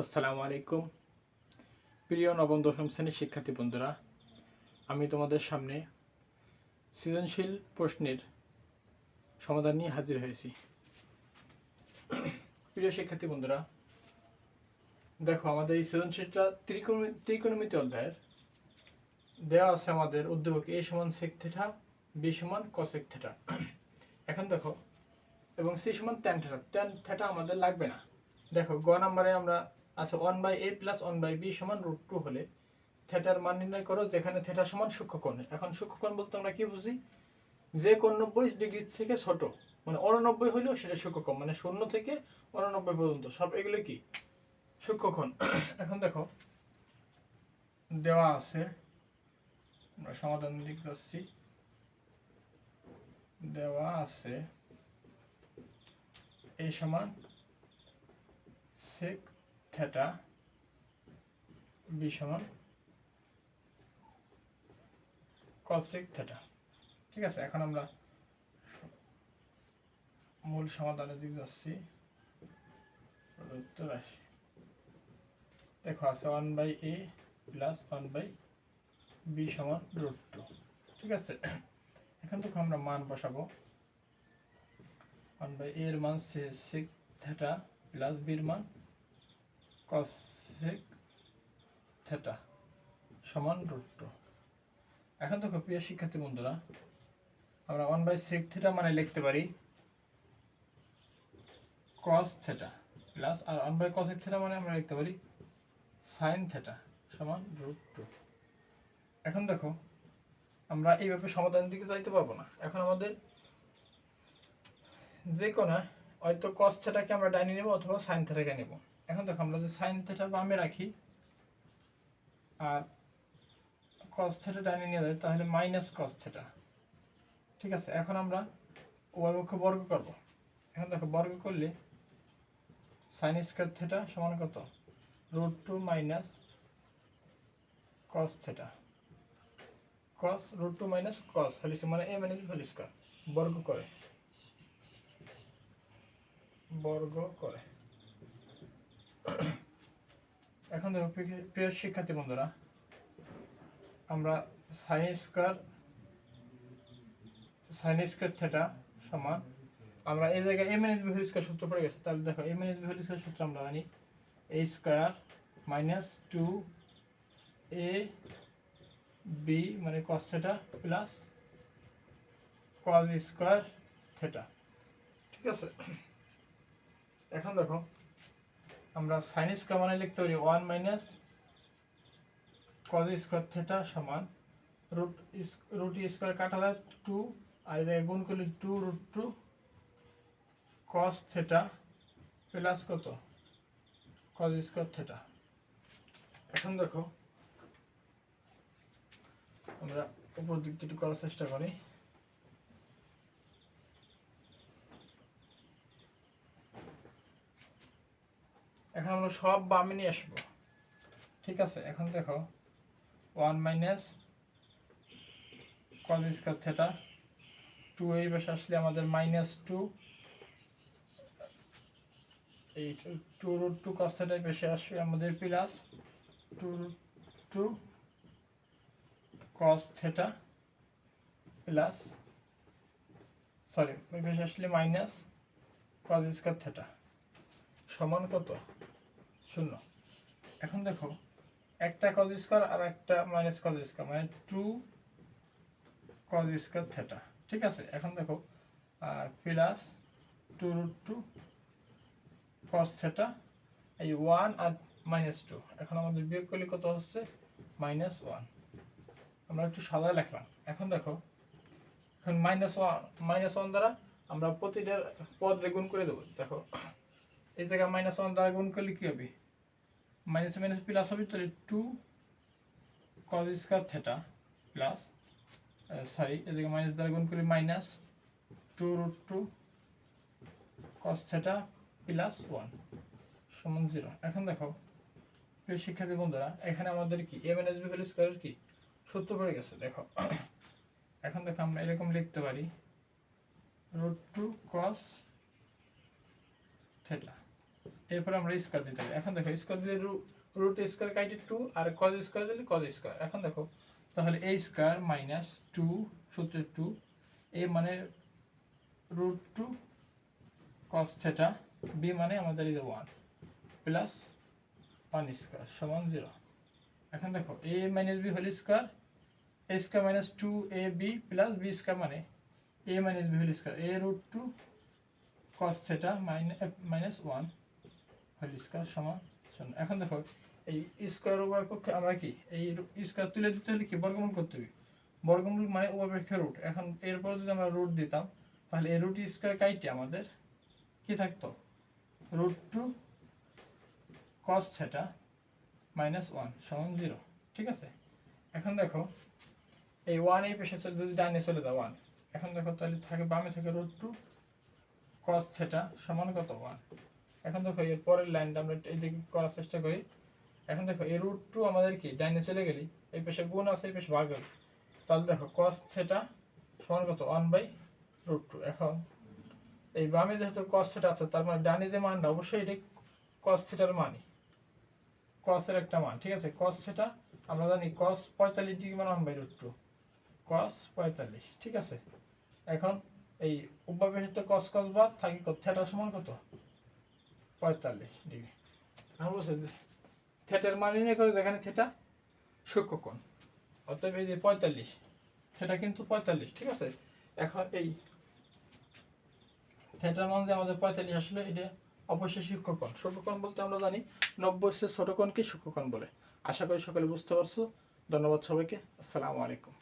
আসসালামু আলাইকুম। প্রিয় নবম, দশম শ্রেণির শিক্ষার্থী বন্ধুরা, আমি তোমাদের সামনে সৃজনশীল প্রশ্নের সমাধান নিয়ে হাজির হয়েছি। প্রিয় শিক্ষার্থী বন্ধুরা, দেখো, আমাদের এই সৃজনশীলটা ত্রিকোণ ত্রিকোণমিতি অধ্যায়ের। দেওয়া আছে আমাদের উদ্যোগ এ সমান সেক থেটা বি সমান কসেক থেটা এখন দেখো, এবং সি সমান ট্যান থেটা ট্যান থেটা আমাদের লাগবে না। দেখো, গ নাম্বারে আমরা আচ্ছা one by A plus one by B সমান রুট টু হলে থেটার মান নির্ণয় করো, যেখানে থেটা সমান সূক্ষ্মকোণ। এখন সূক্ষ্মকোণ বলতে আমরা কি বুঝি? যে কোণ নব্বই ডিগ্রি থেকে ছোট মানে অননব্বই হলেও সেটা সূক্ষ্মকোণ মানে শূন্য থেকে অননব্বই পর্যন্ত। সব এগুলো কি? সূক্ষ্মকোণ। এখন দেখো, দেওয়া আছে, আমরা সমাধান দিক যাচ্ছি। দেওয়া আছে এই সমান sec theta b সমান cosec theta ঠিক আছে, এখন আমরা মূল সমাধানের দিকে যাচ্ছি। প্রদত্ত রাশি দেখো, আছে one by A plus one by B সমান রুট টু ঠিক আছে? এখন থেকে আমরা মান বসাবো। ওয়ান বাই এর মান সেক থেটা প্লাস বির মান। কসেক থেটা সমান রুট টু। এখন দেখো, প্রিয় শিক্ষার্থী বন্ধুরা, আমরা ওয়ান বাই সেক থেটা মানে লিখতে পারি কস থেটা প্লাস আর ওয়ান বাই কসেক থেটা মানে আমরা লিখতে পারি সাইন থেটা সমান রুট টু। এখন দেখো, আমরা এইভাবে সমাধানের দিকে যাইতে পারব না। এখন আমাদের যে কোনো হয়তো কস থেটাকে আমরা ডাইনে নেব অথবা সাইন থেটাকে নেব। এখন দেখো আমরা যদি সাইন থেটা বামে রাখি, আর কস থেটা ডাইনে নিয়ে যাই, তাহলে মাইনাস কস থেটা ঠিক আছে, এখন আমরা পক্ষ বর্গ করব। এখন দেখো, বর্গ করলে সাইন স্কোয়ার থেটা সমান কত? Root two minus cos theta cos root two minus cos Hollis মানে এ মাইনাস হোল স্কোয়ার বর্গ করে। বর্গ করে। এখন দেখো প্রিয়- শিক্ষার্থী বন্ধুরা, আমরা sine square sine square theta সমান, আমরা এই জায়গায় M N B whole square সূত্র পড়ে গেছে, তাহলে দেখো M N B whole square সূত্র আমরা জানি A square minus two A B মানে cos theta plus cos square theta ঠিক আছে? এখন দেখো আমরা সাইন স্কোয়ার মানে লিখতে পারি one minus cos square theta সমান রুট রুট স্কোয়ার কাটা যায় টু আর এদিকে গুণ করলে two root two cos theta plus কত? কজ স্কোয়ার থেটা এখন দেখো, আমরা উপর দিক থেকে একটু করার চেষ্টা করি। এখন আমরা সব বামে নিয়ে আসব। ঠিক আছে? এখন দেখো one minus cos square theta two এই পাশে আসলে আমাদের মাইনাস টু এই টু রুট টু কস থেটার বেশি আসবে আমাদের plus two root two cos theta plus sorry পাশে আসলে মাইনাস কজ স্কোয়ার থেটা সমান কত? শূন্য। এখন দেখো, একটা কজ স্কোয়ার আর একটা মাইনাস কজ স্কোয়ার মানে টু কজ স্কোয়ার থেটা ঠিক আছে? এখন দেখো plus two root two cos theta এই ওয়ান আর মাইনাস টু এখন আমাদের বিয়োগ করলে কত হচ্ছে? মাইনাস ওয়ান আমরা একটু সাদা লিখলাম। এখন দেখো, এখন মাইনাস ওয়ান মাইনাস ওয়ান দ্বারা আমরা প্রতিটার পদ গুণ করে দেবো। দেখো, এই জায়গায় মাইনাস ওয়ান দ্বারা গুণ করলে কী হবে? মাইনাস মাইনাস প্লাস হবে তাহলে two cos square theta plus sorry এদিকে মাইনাস দ্বারা গুণ করলে minus two root two cos theta plus one সমান জিরো এখন দেখো, প্রিয় শিক্ষার্থী বন্ধুরা, এখানে আমাদের কি? M N S B whole স্কোয়ারের কি? সূত্র পড়ে গেছে, দেখো। এখন দেখো আমরা এরকম লিখতে পারি রুট টু কস থেটা এরপরে আমরা স্কোয়ার দিতে হবে এখন দেখো স্কোয়ার দিলে রুট স্কোয়ার কাইটে টু আর কজ স্কোয়ার দিলে কজ স্কোয়ার এখন দেখো, তাহলে এ স্কোয়ার মাইনাস টু সূত্র টু এ মানে root two cos theta B মানে আমাদের এই ওয়ান প্লাস ওয়ান স্কোয়ার সমান জিরো এখন দেখো A minus B whole square A square minus two A B plus B square মানে A minus B whole square A root two cos theta minus one whole সমান শূন্য এখন দেখো, এই square উভয় পক্ষে আমরা কি? এই স্কোয়ার তুলে দিতে হলে কি? বর্গমূল করতে হবে। বর্গমূল মানে উভয় রুট এখন এরপর যদি আমরা রুট দিতাম, তাহলে এই রুট স্কোয়ার কাইটে আমাদের কি থাকতো? Root two cos theta minus one সমান জিরো ঠিক আছে? এখন দেখো, এই ওয়ান এই পেশে যদি ডাইনে চলে দাও ওয়ান এখন দেখো, তাহলে থাকে বামে থাকে রুট টু কস থেটা সমান কত? ওয়ান এখন দেখো, এর পরের লাইনটা আমরা এইদিকে করার চেষ্টা করি। এখন দেখো, এই রুট টু আমাদের কি? ডাইনে চলে গেলি, এই পেশে গুণ আছে, এই পেশে ভাগ হবে তাহলে দেখো কস থেটা সমান কত? ওয়ান বাই রুট টু এখন এই বামে যেহেতু কস থেটা আছে, তার মানে ডানে যে মানটা, অবশ্যই এটি কস থেটার মানই। কসের একটা মান, ঠিক আছে? কস থেটা আমরা জানি কস পঁয়তাল্লিশ ডিগ্রি মানে one by root two cos পঁয়তাল্লিশ, ঠিক আছে? এখন এই উপবেশিত কস কস বাদ, থাকি কত? থেটা সমান কত? পঁয়তাল্লিশ ডিগ্রি। আমরা বলছি থেটার মান নির্ণয় করে যেখানে থেটা? সূক্ষ্মকোণ। অতএব এই যে পঁয়তাল্লিশ, থেটা কিন্তু পঁয়তাল্লিশ, ঠিক আছে? এখন এই থেটার মান যে আমাদের পঁয়তাল্লিশ আসলে এটা অবশ্যই সূক্ষ্মকোণ। সূক্ষ্মকোণ বলতে আমরা জানি নব্বই সে ছোট কোণকে সূক্ষ্মকোণ বলে। আশা করি সকলে বুঝতে পারছ। ধন্যবাদ সবাইকে। আসসালামু আলাইকুম।